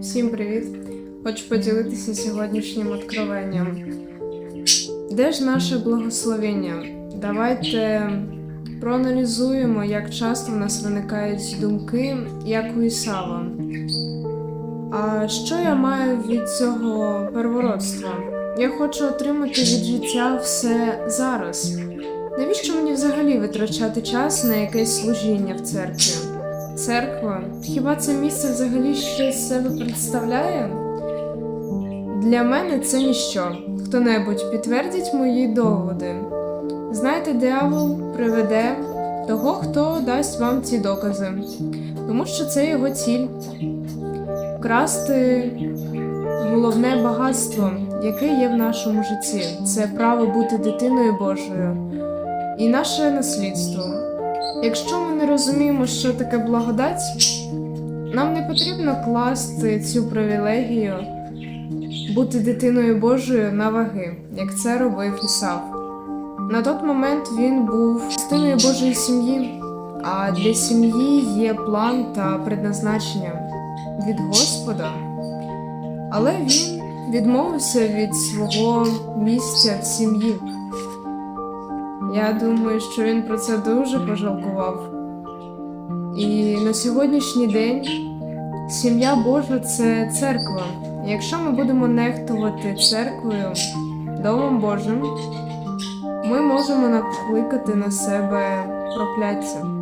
Всім привіт! Хочу поділитися сьогоднішнім откровенням. Де ж наше благословення? Давайте проаналізуємо, як часто в нас виникають думки, як у Ісава. А що я маю від цього первородства? Я хочу отримати від життя все зараз. Навіщо мені взагалі витрачати час на якесь служіння в церкві? Церква? Хіба це місце взагалі щось себе представляє? Для мене це ніщо. Хто-небудь підтвердить мої доводи. Знаєте, диявол приведе того, хто дасть вам ці докази, тому що це його ціль красти головне багатство, яке є в нашому житті. Це право бути дитиною Божою і наше наслідство. Якщо ми не розуміємо, що таке благодать, нам не потрібно класти цю привілегію бути дитиною Божою на ваги, як це робив Ісав. На той момент він був частиною Божої сім'ї, а для сім'ї є план та предназначення від Господа. Але він відмовився від свого місця в сім'ї. Я думаю, що він про це дуже пожалкував. І на сьогоднішній день сім'я Божа це церква. Якщо ми будемо нехтувати церквою, Домом Божим, ми можемо накликати на себе прокляття.